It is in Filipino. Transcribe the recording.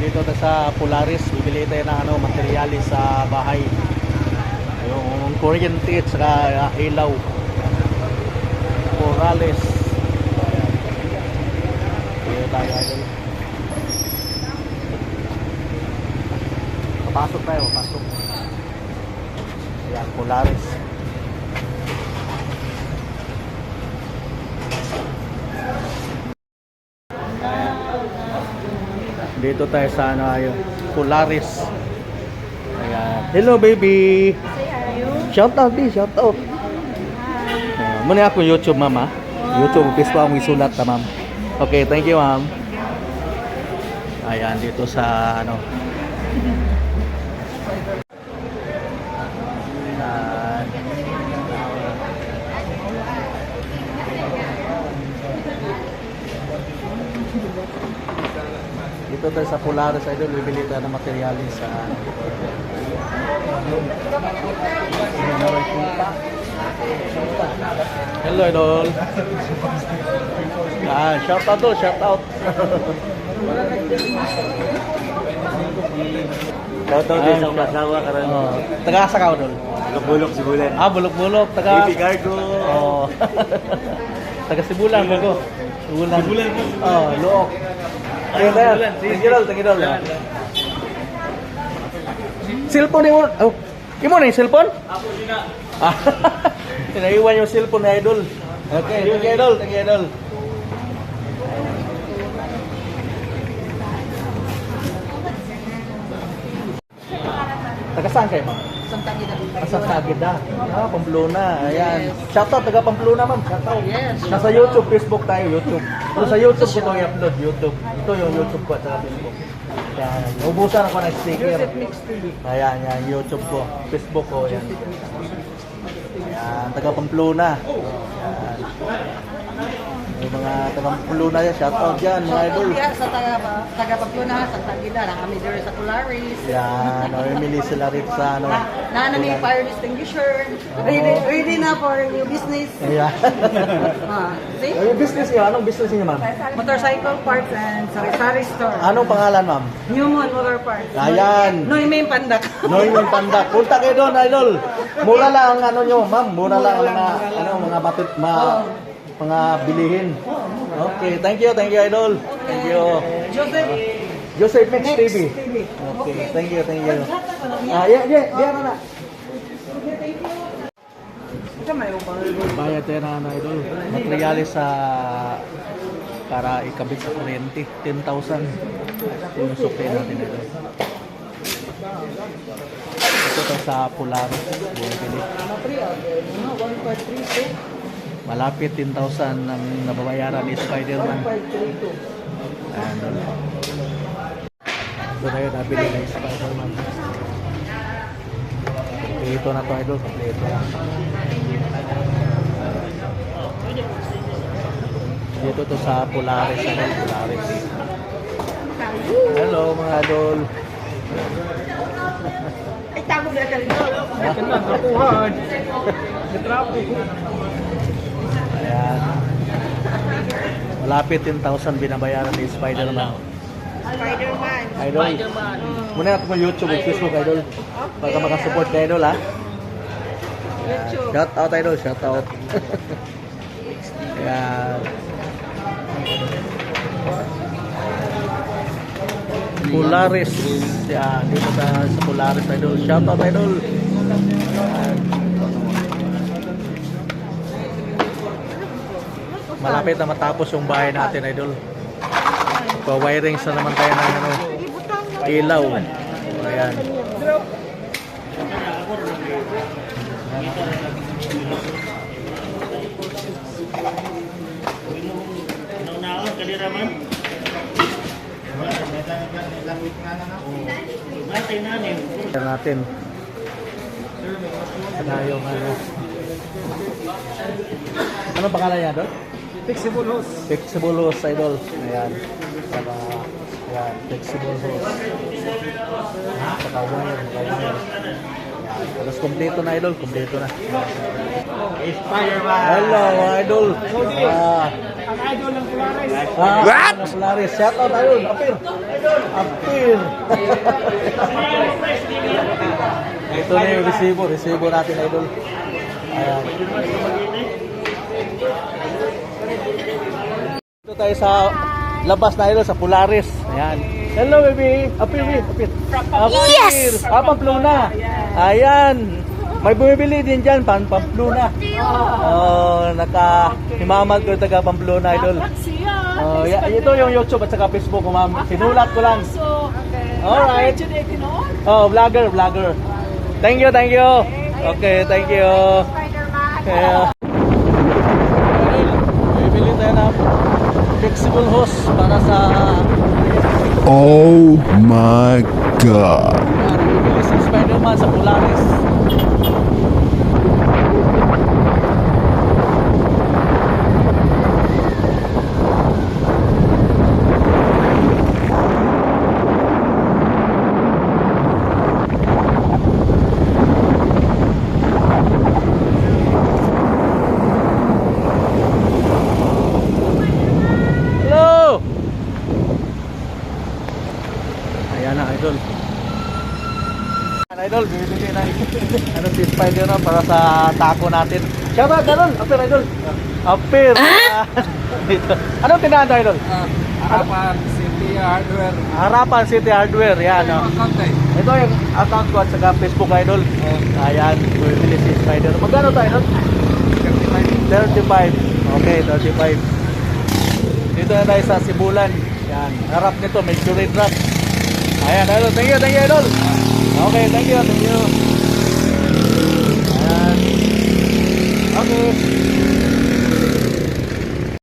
dito tayo sa Polaris. Bibili tayo ng ano, materyales sa bahay. Yung kuryente at saka uh, ilaw. Polaris. Dito tayo idol. Papasok tayo, papasok. Ayan, Polaris. Dito tayo sa ano ayun, Polaris. Ayan. Hello baby. Shout out di, shout out. Uh, muna ako YouTube mama. YouTube Facebook ang isulat ta ma'am. Okay, thank you ma'am. Ayan dito sa ano. Dito tayo sa Polaris Idol, bibili tayo ng materyales sa Hello Idol. Ah, shout out to, shout out. Shoutout din sa mga asawa karon. Oh, taga asa ka Idol? Bulok si Bulan. Ah, bulok-bulok, taga Baby Cargo. Oh. taga Sibulan ko. Sibulan. Sibulan. Oh, Luok. Tagidol, tagidol. Cellphone mo. Oh, imo na yung cellphone? Ako sina. Ah, Pinaiwan yung cellphone ni Idol. Okay, thank you, Idol. Thank you, Idol. Taga saan kayo, ma'am? Santa Gida. Ah, Sa Sagida. Ah, Pamplona. Ayan. Shoutout, taga Pamplona, ma'am. Shoutout. Yes. Nasa YouTube, Facebook tayo, YouTube. So, sa YouTube ko ito i-upload, YouTube. Ito yung YouTube ko at saka Facebook. Ayan. Ubusan ako ng sticker. Ayan, yan, YouTube ko. Facebook ko, yan. Ayan, taga Pamplona. Taga Pamplona yan, shoutout dyan, mga idol. Kaya sa taga taga Pamplona, Santa Gida, na kami dito sa Polaris. Yan, namimili sila rito sa ano. Na, na namin fire extinguisher. Ready, ready na for new business. Ayan. Ah, see? Yung business niyo? Anong business niyo, ma'am? Motorcycle parts and sari-sari store. Anong pangalan, ma'am? Newmon Motor Parts. Ayan. Noy may pandak. Noy yung panda. Punta kayo doon, idol. Mura lang ang ano nyo, ma'am. Mura lang ang mga, ano, mga batit, mga, mga bilihin. Okay, thank you, thank you, idol. Thank you. Joseph. Joseph Mix TV. Okay, thank you, thank you. Ah, yeah, yeah, yeah, na na. Bayad tayo na, ano, idol. Materyales sa para ikabit sa kuryente. 10,000. Sinusok tayo natin, idol. Ito sa Polaris. Bumibili. Ano, 1532. Malapit 10,000 ang nababayaran ni Spider-Man. 1532. Ayan, idol. Ito tayo nabili ng Spider-Man. Ito na to, idol. Ito na. Dito to sa Polaris, ano, Polaris. Hello mga idol. Ay, tago na dito. Kapuhan. Ayan. Malapit 10,000 binabayaran ni Spider-Man. Spider-Man. Idol. Muna natin mo YouTube at Facebook, Idol. Para makasupport kay Idol, ha? YouTube. Shout out, Idol. Shout out. Ayan. Polaris. Yan, dito sa, sa Polaris, Idol. Shout out, Idol. Malapit na matapos yung bahay natin, Idol. Pa-wiring sa naman tayo ng ano, ilaw. Ayan. Tignan natin. Saka yung ano. Ano pangalan niya doon? Flexible hose. Flexible hose idol. Ayan. Saka, ayan, flexible hose. Saka wire, wire. Tapos kompleto na idol, kompleto na. Hello idol. Ah, Ang idol ng Polaris. Ah, What? Polaris. Shout out tayo. Apir. Apir. Ito na yung resibo. Resibo natin, idol. Ayan. Dito tayo sa labas na idol, sa Polaris. Ayan. Hello, baby. Apir, baby. Apir. Apir. Yes! Ah, Pamplona. Ayan. May bumibili din dyan, pan Pamplona. Oh, naka himamag ko taga Pamplona, idol. Oh, ya, ito yung YouTube at saka Facebook ko, ma'am. Sinulat ko lang. Alright. Oh, vlogger, vlogger. Thank you, thank you. Okay, thank you. Kaya, bibili tayo ng flexible hose para sa Oh si Spider-Man sa Polaris. Hello! Ayan na, idol. Ayan, idol, bibili na ano si Spider na para sa taco natin. Shout out, idol! Apir, idol! Apir! Dito. Anong tinanda, idol? Harapan City Hardware. Harapan City Hardware, yan. Oh. Konti. Ito yung account ko at saka Facebook, idol. Ayan, bibili si Spider. Magkano tayo, idol? 35. Okay, 35. Dito na tayo sa Sibulan. Yan. Harap nito, may red wrap. Ayan, idol. Thank you, thank you, idol. Okay, thank you, thank you. Ayan. Okay.